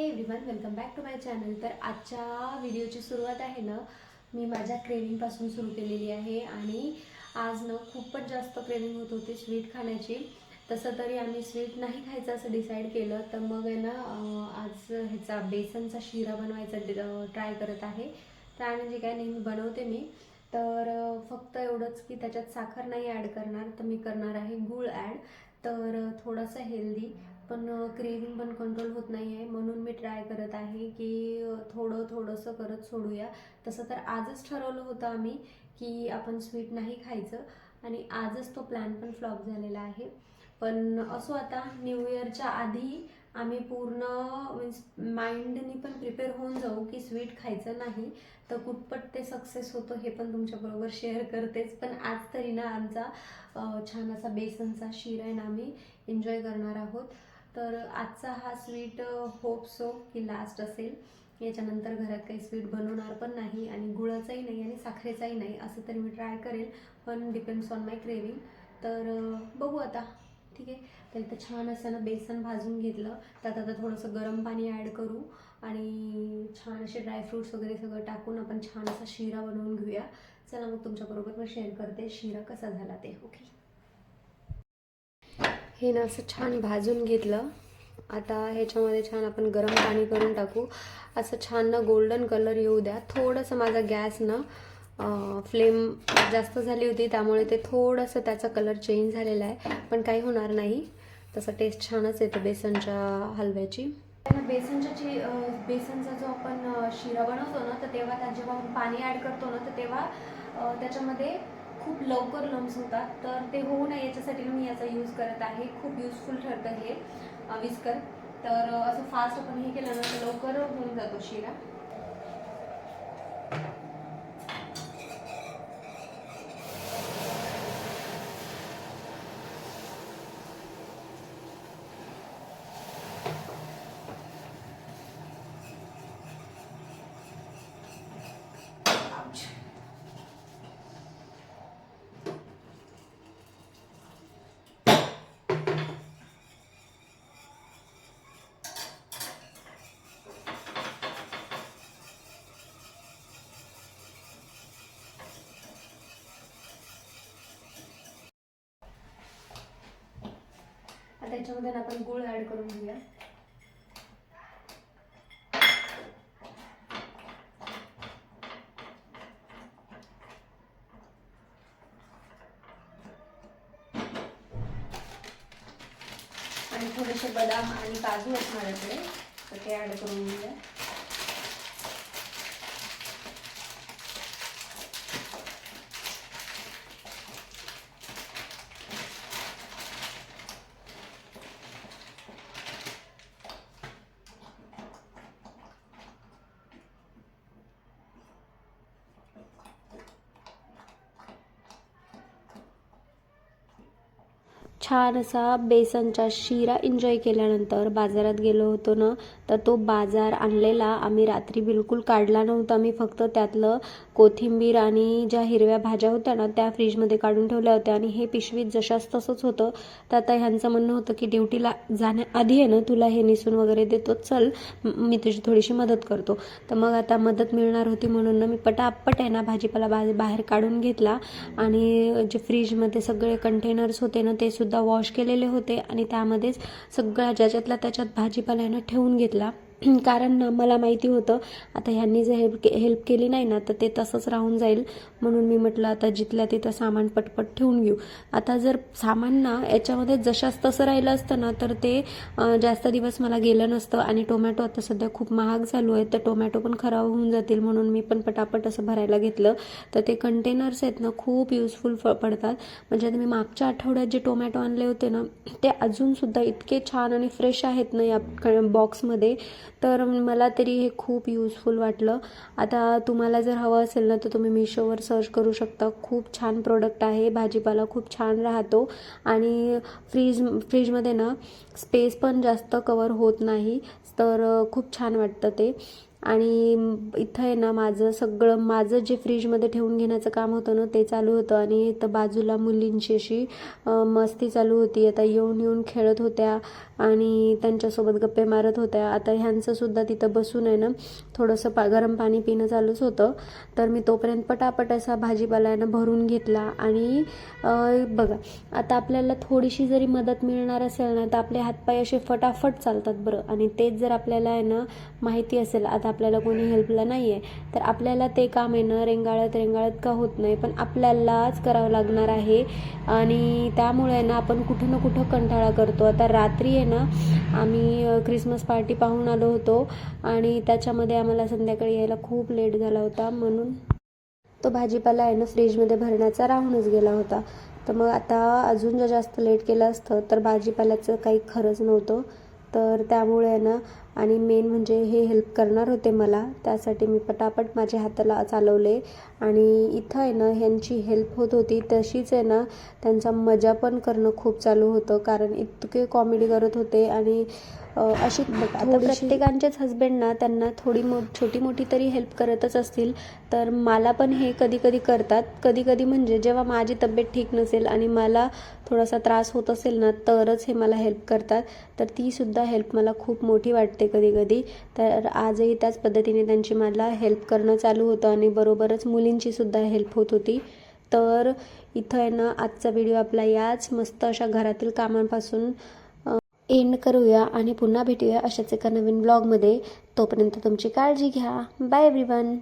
Hey everyone welcome back to my channel तर आजच्या व्हिडिओची सुरुवात आहे ना मी माझ्या क्रेविंगपासून सुरू केलेली आहे आणि आज ना खूपच जास्त क्रेविंग होत होती स्वीट खाण्याची. तसं तरी आम्ही स्वीट नाही खायचं असं डिसाईड केलं तर मग आहे ना आज ह्याचा बेसनचा शिरा बनवायचा ट्राय करत आहे. ट्राय म्हणजे काय नेहमी बनवते मी तर फक्त एवढंच की त्याच्यात साखर नाही ॲड करणार तर मी करणार आहे गूळ ॲड तर थोडंसं हेल्दी पण क्रेविंग पण कंट्रोल होत नाही आहे म्हणून मी ट्राय करत आहे की थोडं थोडंसं करत सोडूया. तसं तर आजच ठरवलं होतं आम्ही की आपण स्वीट नाही खायचं. आणि आजच तो प्लॅन पण फ्लॉप झालेला आहे. पण असो आता न्यू इयरच्या आधी आम्ही पूर्ण मीन्स माइंडनी पण प्रिपेअर होऊन जाऊ की स्वीट खायचं नाही. तर कुठपट ते सक्सेस होतं हे पण तुमच्याबरोबर शेअर करतेच. पण आज तरी ना आमचा छान असा बेसनचा शिरा आहे आम्ही एन्जॉय करणार आहोत. तर आजचा हा स्वीट होप सो की लास्ट असेल. याच्यानंतर घरात काही स्वीट बनवणार पण नाही आणि गुळाचाही नाही आणि साखरेचाही नाही असं तरी मी ट्राय करेल पण डिपेंड्स ऑन माय क्रेविंग तर बघू आता. ठीक आहे? तर इथं छान असं ना बेसन भाजून घेतलं. त्यात आता थोडंसं गरम पाणी ॲड करू आणि छान असे ड्रायफ्रूट्स वगैरे सगळं टाकून आपण छान असा शिरा बनवून घेऊया. चला मग तुमच्याबरोबर मी शेअर करते. शिरा कसा झाला ते. ओके हे ना असं छान भाजून घेतलं. आता ह्याच्यामध्ये छान आपण गरम पाणी करून टाकू. असं छान ना गोल्डन कलर येऊ द्या. थोडंसं माझा गॅस ना फ्लेम जास्त झाली होती त्यामुळे ते थोडंसं त्याचा कलर चेंज झालेला आहे. पण काही होणार नाही. तसं टेस्ट छानच येतं बेसनच्या हलव्याची. बेसनच्या जी बेसनचा जो आपण शिरा बनवतो ना तर तेव्हा त्यात जेव्हा आपण पाणी ॲड करतो ना तर तेव्हा त्याच्यामध्ये खूप लवकर लम्स होतात. तर ते होऊ नये याच्यासाठी मी याचा यूज करत आहे. खूप युजफुल ठरतं हे विस्कर तर असं फास्ट आपण हे केलं ना तर लवकर होऊन जातो शिरा. आता त्याच्यामध्ये आपण गुळ ॲड करून घेऊया. आणि थोडेसे बदाम आणि काजू असणार माझ्याकडे तर ते ऍड करून घेऊया. छान असा बेसनचा शिरा एन्जॉय केल्यानंतर बाजारात गेलो होतो ना तर तो बाजार आणलेला आम्ही रात्री बिलकुल काढला नव्हता. मी फक्त त्यातलं कोथिंबीर आणि ज्या हिरव्या भाज्या होत्या ना त्या फ्रीजमध्ये काढून ठेवल्या होत्या आणि हे पिशवीत जशाच तसंच होतं. तर आता ह्यांचं म्हणणं होतं की ड्युटीला जाण्याआधी आहे ना तुला हे निसून वगैरे देतो. चल मी तुझी थोडीशी मदत करतो. तर मग आता मदत मिळणार होती म्हणून ना मी पटापट आहे ना भाजीपाला बा बाहेर काढून घेतला. आणि जे फ्रीजमध्ये सगळे कंटेनर्स होते ना ते सुद्धा सुद्धा वॉश केलेले होते आणि त्यामध्येच सगळ्या ज्याच्यातला त्याच्यात भाजीपाल्यानं ठेवून घेतला. कारण मला माहिती होतं आता ह्यांनी जर हेल्प के हेल्प केली नाही ना तर ते तसंच राहून जाईल. म्हणून मी म्हटलं आता जिथल्या तिथं सामान पटपट ठेवून घेऊ. आता जर सामान ना याच्यामध्ये जशाच तसं राहिलं असतं ना तर ते जास्त दिवस मला गेलं नसतं. आणि टोमॅटो आता सध्या खूप महाग चालू आहे तर टोमॅटो पण खराब होऊन जातील. म्हणून मी पण पटापट असं भरायला घेतलं. तर ते कंटेनर्स आहेत ना खूप युजफुल पडतात. म्हणजे आता मी मागच्या आठवड्यात जे टोमॅटो आणले होते ना ते अजूनसुद्धा इतके छान आणि फ्रेश आहेत ना या बॉक्समध्ये तर मला तरी हे खूप यूजफुल वाटलं. आता तुम्हाला जर हवं असेल ना तर तुम्ही मिशोवर सर्च करू शकता. खूप छान प्रोडक्ट आहे. भाजीपाला खूप छान राहतो. आणि फ्रीज फ्रीजमध्ये ना स्पेस पण जास्त कवर होत नाही. तर खूप छान वाटतं ते. आणि इथं आहे ना माझं सगळं माझं जे फ्रीजमध्ये ठेवून घेण्याचं काम होतं ना ते चालू होतं. आणि इथं बाजूला मुलींची अशी मस्ती चालू होती. आता येऊन येऊन खेळत होत्या. आणि त्यांच्यासोबत गप्पे मारत होत्या. आता ह्यांचंसुद्धा तिथं बसून आहे ना थोडंसं पा गरम पाणी पिणं चालूच होतं. तर मी तोपर्यंत पटापट असा भाजीपाला आहे ना भरून घेतला. आणि बघा आता आपल्याला थोडीशी जरी मदत मिळणार असेल ना तर आपले हातपाय असे फटाफट चालतात बरं. आणि तेच जर आपल्याला आहे ना माहिती असेल आता आपल्याला कोणी हेल्पला नाही आहे तर आपल्याला ते काम आहे ना रेंगाळत रेंगाळत का होत नाही पण आपल्यालाच करावं लागणार आहे. आणि त्यामुळे आहे ना आपण कुठं ना कुठं कंटाळा करतो. आता रात्री आहे ना आम्ही क्रिसमस पार्टी पाहून आलो होतो आणि त्याच्यामध्ये आम्हाला संध्याकाळी यायला खूप लेट झाला होता. म्हणून तो भाजीपाला आहे ना फ्रीजमध्ये भरण्याचा राहूनच गेला होता. तर मग आता अजून जर जास्त लेट केलं असतं तर भाजीपाल्याचं काही खरंच नव्हतं. तर त्यामुळे आहे ना आणि मेन म्हणजे हे हेल्प करणार होते मला. त्यासाठी मी पटापट माझ्या हाताला चालवले. आणि इथं आहे ना ह्यांची हेल्प होत होती. तशीच आहे ना त्यांचा मजा पण करणं खूप चालू होतं. कारण इतके कॉमेडी करत होते. आणि अशी आता प्रत्येकांचेच हस्बंड ना त्यांना थोडी मो छोटी मोठी तरी हेल्प करतच असतील. तर मला पण हे कधी कधी करतात. कधी कधी म्हणजे जेव्हा माझी तब्येत ठीक नसेल आणि मला थोडासा त्रास होत असेल ना तरच हे मला हेल्प करतात. तर ती सुद्धा हेल्प मला खूप मोठी वाटते. कधी कधी. तर आजही त्याच पद्धतीने त्यांची मला हेल्प करणं चालू होतं आणि बरोबरच मुलींची सुद्धा हेल्प होत होती. तर इथं आहे ना आजचा व्हिडिओ आपला याच मस्त अशा घरातील कामांपासून एंड करूया आणि पुन्हा भेटूया अशाच एका नवीन ब्लॉगमध्ये तोपर्यंत तुमची काळजी घ्या. Bye everyone